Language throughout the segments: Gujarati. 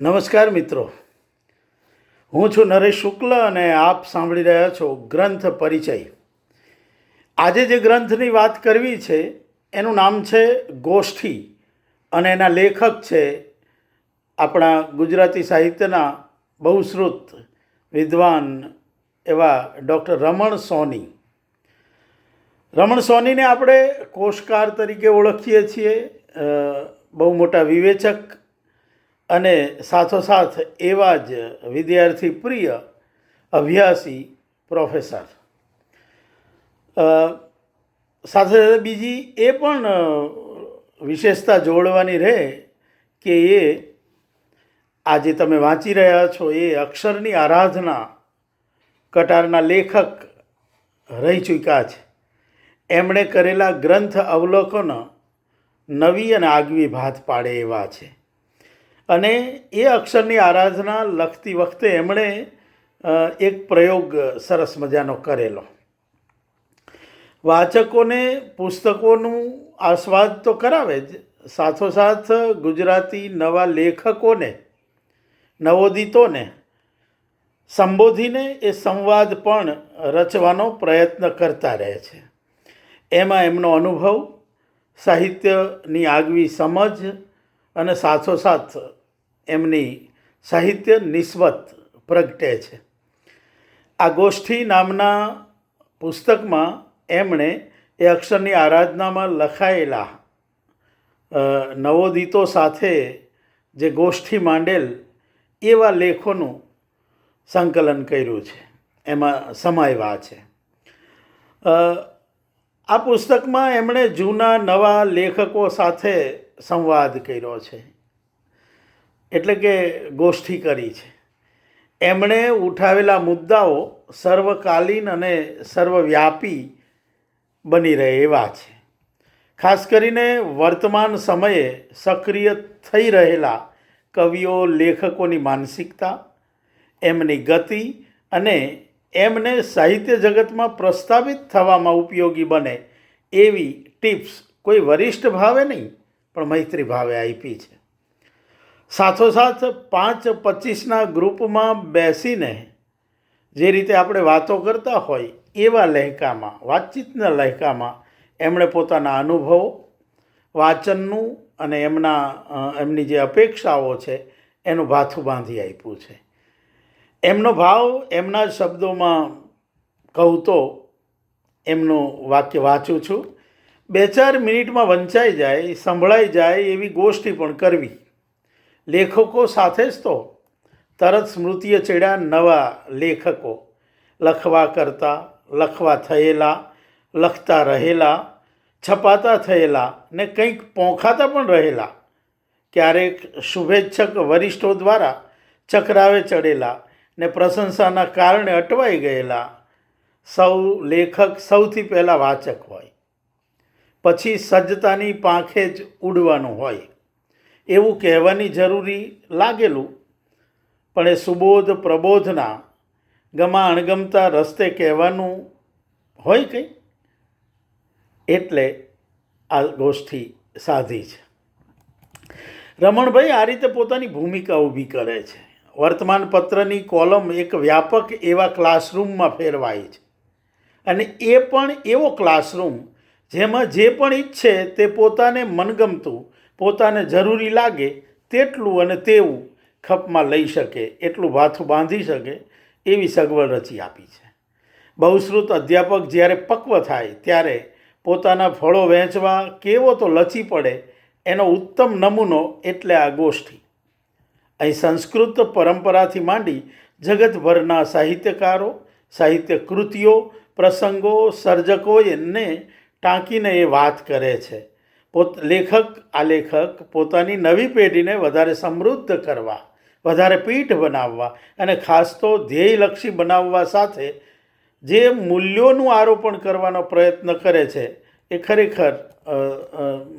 નમસ્કાર મિત્રો. હું છું નરેશ શુક્લ અને આપ સાંભળી રહ્યા છો ગ્રંથ પરિચય. આજે જે ગ્રંથની વાત કરવી છે, એનું નામ છે ગોષ્ઠી અને એના લેખક છે આપણા ગુજરાતી સાહિત્યના બહુશ્રુત વિદ્વાન એવા ડૉક્ટર રમણ સોની. રમણ સોનીને આપણે કોષકાર તરીકે ઓળખીએ છીએ બહુ મોટા વિવેચક અને સાથોસાથ એવા જ વિદ્યાર્થી પ્રિય અભ્યાસી પ્રોફેસર. સાથે સાથે બીજી એ પણ વિશેષતા જોડવાની રહે કે એ આજે તમે વાંચી રહ્યા છો, એ અક્ષરની આરાધના કટારના લેખક રહી ચૂક્યા છે. એમણે કરેલા ગ્રંથ અવલોકન નવી અને આગવી ભાત પાડે એવા છે. અને એ અક્ષરની આરાધના લખતી વખતે એમણે એક પ્રયોગ સરસ મજાનો કરેલો. વાચકોને પુસ્તકોનું આસ્વાદ તો કરાવે જ. સાથોસાથ ગુજરાતી નવા લેખકોને, નવોદિતોને સંબોધીને એ સંવાદ પણ રચવાનો પ્રયત્ન કરતા રહે છે. એમાં એમનો અનુભવ, સાહિત્યની આગવી સમજ અને સાથોસાથ એમની સાહિત્ય નિસ્બત પ્રગટે છે. આ ગોષ્ઠી નામના પુસ્તકમાં એમણે એ અક્ષરની આરાધનામાં લખાયેલા નવોદિતો સાથે જે ગોષ્ઠી માંડેલ એવા લેખોનું સંકલન કર્યું છે. એમાં સમાયવા છે. આ પુસ્તકમાં એમણે જૂના નવા લેખકો સાથે સંવાદ કર્યો છે. એટલે કે ગોષ્ઠી કરી છે. એમણે ઉઠાવેલા મુદ્દાઓ સર્વકાલીન અને સર્વવ્યાપી બની રહે એવા છે. ખાસ કરીને વર્તમાન સમયે સક્રિય થઈ રહેલા કવિઓ, લેખકોની માનસિકતા, એમની ગતિ અને એમને સાહિત્ય જગતમાં પ્રસ્તાવિત થવામાં ઉપયોગી બને એવી ટિપ્સ કોઈ વરિષ્ઠ ભાવે નહીં, પણ મૈત્રી ભાવે આપી છે. સાથોસાથ પાંચ પચીસના ગ્રુપમાં બેસીને જે રીતે આપણે વાતો કરતા હોય એવા લહેકામાં, વાતચીતના લહેકામાં એમણે પોતાના અનુભવો, વાંચનનું અને એમના એમની જે અપેક્ષાઓ છે એનું ભાથું બાંધી આપ્યું છે. એમનો ભાવ એમના જ શબ્દોમાં કહું તો એમનું વાક્ય વાંચું છું. બે ચાર મિનિટમાં વંચાઈ જાય, સંભળાઈ જાય એવી ગોષ્ઠી પણ કરવી. લેખકો સાથે જ તો. તરત સ્મૃતિએ ચડ્યા નવા લેખકો. લખવા કરતા, લખવા થયેલા, લખતા રહેલા, છપાતા થયેલા ને કંઈક પોંખાતા પણ રહેલા. ક્યારેક શુભેચ્છક વરિષ્ઠો દ્વારા ચક્રાવે ચડેલા ને પ્રશંસાના કારણે અટવાઈ ગયેલા. સૌ લેખક સૌથી પહેલાં વાચક હોય. પછી સજ્જતાની પાંખે જ ઉડવાનું હોય. એવું કહેવાની જરૂરી લાગેલું. પણ એ સુબોધ પ્રબોધના ગમા અણગમતા રસ્તે કહેવાનું હોય કંઈ? એટલે આ ગોષ્ઠી સાધી છે. રમણભાઈ આ રીતે પોતાની ભૂમિકા ઊભી કરે છે. વર્તમાનપત્રની કોલમ એક વ્યાપક એવા ક્લાસરૂમમાં ફેરવાય છે. અને એ પણ એવો ક્લાસરૂમ જેમાં જે પણ ઈચ્છે તે પોતાને મનગમતું પોતાને જરૂરી લાગે તેટલું અને તેવું ખપમાં લઈ શકે, એટલું ભાથું બાંધી શકે એવી સગવડ રચી આપી છે. બહુશ્રુત અધ્યાપક જ્યારે પક્વ થાય ત્યારે પોતાના ફળો વહેંચવા કેવો તો લચી પડે એનો ઉત્તમ નમૂનો એટલે આ ગોષ્ઠી. અહીં સંસ્કૃત પરંપરાથી માંડી જગતભરના સાહિત્યકારો, સાહિત્ય કૃતિઓ, પ્રસંગો સર્જકો એને ટાંકીને એ વાત કરે છે. પોત, લેખક, આ લેખક પોતાની નવી પેઢીને વધારે સમૃદ્ધ કરવા, વધારે પીઠ બનાવવા અને ખાસ તો ધ્યેયલક્ષી બનાવવા સાથે જે મૂલ્યોનું આરોપણ કરવાનો પ્રયત્ન કરે છે, એ ખરેખર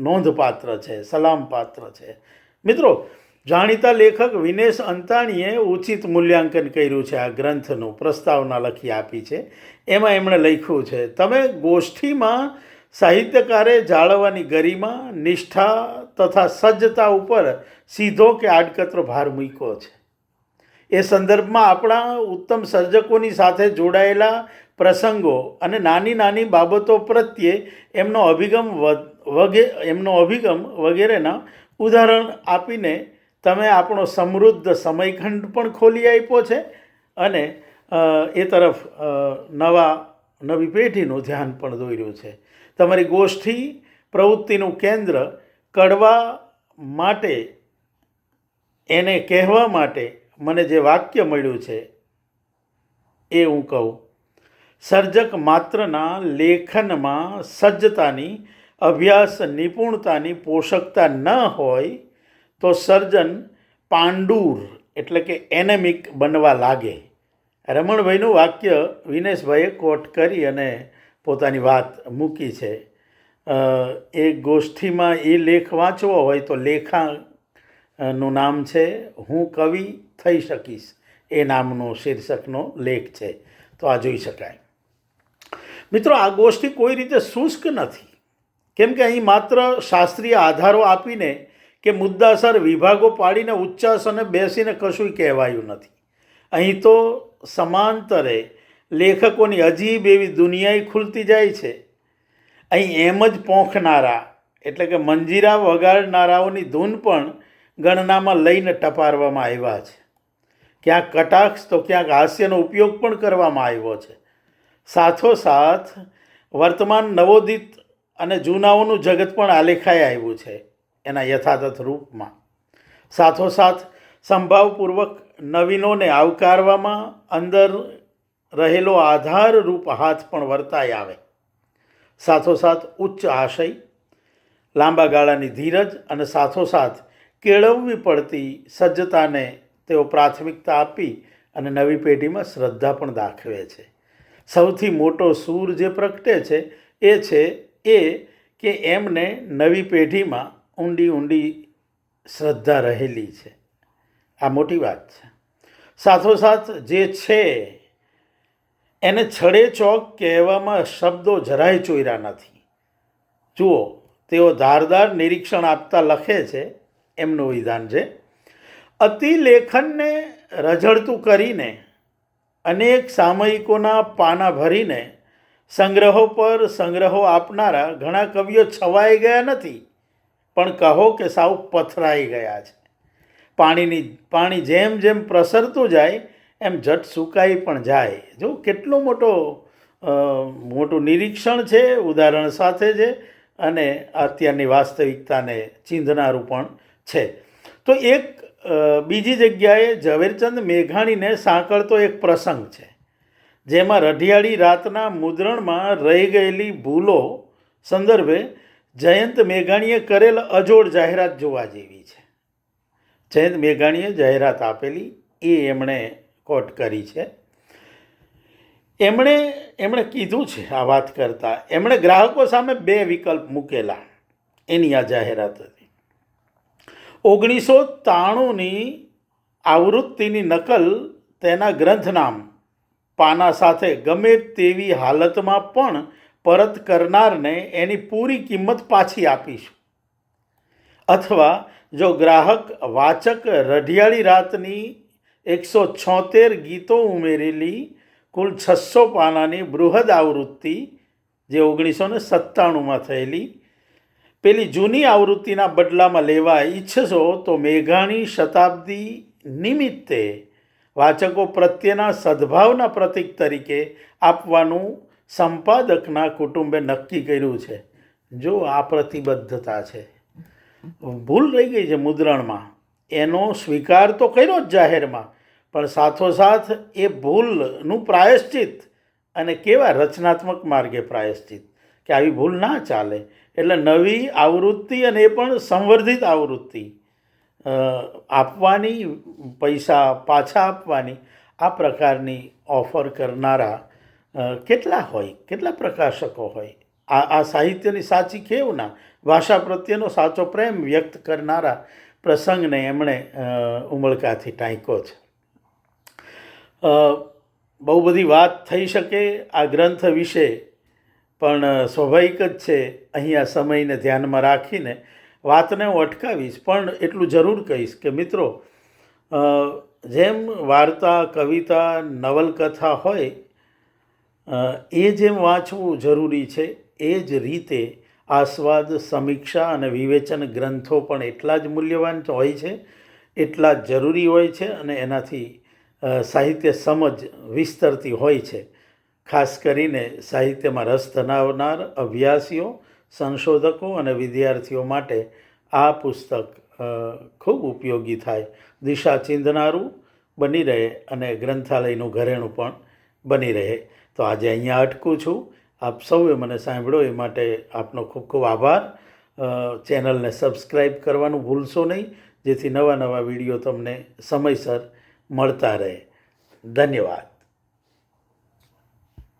નોંધપાત્ર છે, સલામપાત્ર છે. મિત્રો, જાણીતા લેખક વિનેશ અંતાણીએ ઉચિત મૂલ્યાંકન કર્યું છે આ ગ્રંથનું, પ્રસ્તાવના લખી આપી છે. એમાં એમણે લખ્યું છે, તમે ગોષ્ઠીમાં સાહિત્યકારે જાળવવાની ગરિમા, નિષ્ઠા તથા સજ્જતા ઉપર સીધો કે આડકતરો ભાર મૂક્યો છે. એ સંદર્ભમાં આપણા ઉત્તમ સર્જકોની સાથે જોડાયેલા પ્રસંગો અને નાની નાની બાબતો પ્રત્યે એમનો અભિગમ વગે, એમનો અભિગમ વગેરેના ઉદાહરણ આપીને તમે આપણો સમૃદ્ધ સમયખંડ પણ ખોલી આપ્યો છે અને એ તરફ નવા, નવી પેઢીનું ધ્યાન પણ દોર્યું છે. તમારી ગોષ્ઠી પ્રવૃત્તિનું કેન્દ્ર કડવા માટે, એને કહેવા માટે મને જે વાક્ય મળ્યું છે, એ હું કહું. સર્જક માત્રના લેખનમાં સજ્જતાની, અભ્યાસ નિપુણતાની પોષકતા ન હોય તો સર્જન પાંડુર, એટલે કે એનેમિક બનવા લાગે. રમણભાઈનું વાક્ય વિનેશભાઈએ કોટ કરી અને પોતાની વાત મૂકી છે. એ ગોષ્ઠીમાં એ લેખ વાંચવો હોય તો લેખા નું નામ છે હું કવિ થઈ શકીશ. એ નામનો શીર્ષકનો લેખ છે. તો આ જોઈ શકાય. મિત્રો, આ ગોષ્ઠી કોઈ રીતે શુષ્ક નથી. કેમ કે અહીં માત્ર શાસ્ત્રીય આધારો આપીને કે મુદ્દાસર વિભાગો પાડીને ઉચ્ચાસને બેસીને કશું કહેવાયું નથી. અહીં તો સમાંતરે લેખકોની અજીબ એવી દુનિયાએ ખુલતી જાય છે. અહીં એમ જ પોંખનારા, એટલે કે મંજીરા વગાડનારાઓની ધૂન પણ ગણનામાં લઈને ટપારવામાં આવ્યા છે. ક્યાંક કટાક્ષ તો ક્યાંક હાસ્યનો ઉપયોગ પણ કરવામાં આવ્યો છે. સાથોસાથ, વર્તમાન નવોદિત અને જૂનાઓનું જગત પણ આલેખાઈ આવ્યું છે, એના યથાતથ રૂપમાં. સાથોસાથ, સંભાવપૂર્વક નવીનોને આવકારવામાં અંદર રહેલો આધારરૂપ હાથ પણ વર્તાય આવે. સાથોસાથ ઉચ્ચ આશય, લાંબા ગાળાની ધીરજ અને સાથોસાથ કેળવવી પડતી સજ્જતાને તેઓ પ્રાથમિકતા આપી અને નવી પેઢીમાં શ્રદ્ધા પણ દાખવે છે. સૌથી મોટો સૂર જે પ્રગટે છે એ છે એ કે એમને નવી પેઢીમાં ઊંડી ઊંડી શ્રદ્ધા રહેલી છે. આ મોટી વાત છે. સાથોસાથ જે છે એને છડે ચોક કહેવામાં શબ્દો જરાય ચોર્યા નથી. જુઓ, તેઓ ધારદાર નિરીક્ષણ આપતા લખે છે, એમનું વિધાન છે અતિલેખનને રઝળતું કરીને, અનેક સામયિકોના પાના ભરીને, સંગ્રહો પર સંગ્રહો આપનારા ઘણા કવિઓ છવાઈ ગયા નથી, પણ કહો કે સાવ પથરાઈ ગયા છે. પાણીની, પાણી જેમ જેમ પ્રસરતું જાય એમ જટ સુકાઈ પણ જાય. જો કેટલો મોટો મોટું નિરીક્ષણ છે, ઉદાહરણ સાથે છે, અને અત્યારની વાસ્તવિકતાને ચીંધનારું પણ છે. તો એક બીજી જગ્યાએ ઝવેરચંદ મેઘાણીને સાંકળતો એક પ્રસંગ છે. જેમાં રઢિયાળી રાતના મુદ્રણમાં રહી ગયેલી ભૂલો સંદર્ભે જયંત મેઘાણીએ કરેલ અજોડ જાહેરાત જોવા જેવી છે. જયંત મેઘાણીએ જાહેરાત આપેલી, એ એમણે કોટ કરી છે. એમણે એમણે કીધું છે આ વાત કરતાં, એમણે ગ્રાહકો સામે બે વિકલ્પ મૂકેલા, એની આ જાહેરાત હતી. ઓગણીસો ત્રાણુંની આવૃત્તિની નકલ તેના ગ્રંથનામ પાના સાથે ગમે તેવી હાલતમાં પણ પરત કરનારને એની પૂરી કિંમત પાછી આપીશું. અથવા જો ગ્રાહક વાચક રઢિયાળી રાતની એકસો છોતેર ગીતો ઉમેરેલી કુલ છસો પાનાની બૃહદ આવૃત્તિ, જે ઓગણીસો ને સત્તાણુંમાં થયેલી. પેલી જૂની આવૃત્તિના બદલામાં લેવા ઈચ્છશો તો મેઘાણી શતાબ્દી નિમિત્તે વાચકો પ્રત્યેના સદ્ભાવના પ્રતીક તરીકે આપવાનું સંપાદકના કુટુંબે નક્કી કર્યું છે. જો આ પ્રતિબદ્ધતા છે. ભૂલ રહી ગઈ છે મુદ્રણમાં. એનો સ્વીકાર તો કર્યો જ જાહેરમાં. પણ સાથોસાથ એ ભૂલનું પ્રાયશ્ચિત અને કેવા રચનાત્મક માર્ગે પ્રાયશ્ચિત કે આવી ભૂલ ના ચાલે. એટલે નવી આવૃત્તિ અને એ પણ સંવર્ધિત આવૃત્તિ આપવાની, પૈસા પાછા આપવાની આ પ્રકારની ઓફર કરનારા કેટલા હોય, કેટલા પ્રકાશકો હોય? આ આ સાહિત્યની સાચી કેવના ભાષા પ્રત્યેનો સાચો પ્રેમ વ્યક્ત કરનારા પ્રસંગને એમણે ઉમળકાથી ટાંક્યો છે. બહુ બધી વાત થઈ શકે આ ગ્રંથ વિશે, પણ સ્વાભાવિક જ છે અહીંયા સમયને ધ્યાનમાં રાખીને વાતને હું અટકાવીશ, પણ એટલું જરૂર કહીશ કે મિત્રો જેમ વાર્તા, કવિતા, નવલકથા હોય એ જેમ વાંચવું જરૂરી છે, એ જ રીતે આસ્વાદ, સમીક્ષા અને વિવેચન ગ્રંથો પણ એટલા જ મૂલ્યવાન હોય છે, એટલા જ જરૂરી હોય છે અને એનાથી સાહિત્ય સમજ વિસ્તરતી હોય છે. ખાસ કરીને સાહિત્યમાં રસ ધરાવનાર અભ્યાસીઓ, સંશોધકો અને વિદ્યાર્થીઓ માટે આ પુસ્તક ખૂબ ઉપયોગી થાય. દિશા ચિંધનારું બની રહે અને ગ્રંથાલયનું ઘરેણું પણ બની રહે. તો આજે અહીંયા અટકું છું. આપ સૌએ મને સાંભળ્યો એ માટે આપનો ખૂબ ખૂબ આભાર. ચેનલને સબસ્ક્રાઈબ કરવાનું ભૂલશો નહીં, જેથી નવા નવા વીડિયો તમને સમયસર મળતા રહે. ધન્યવાદ.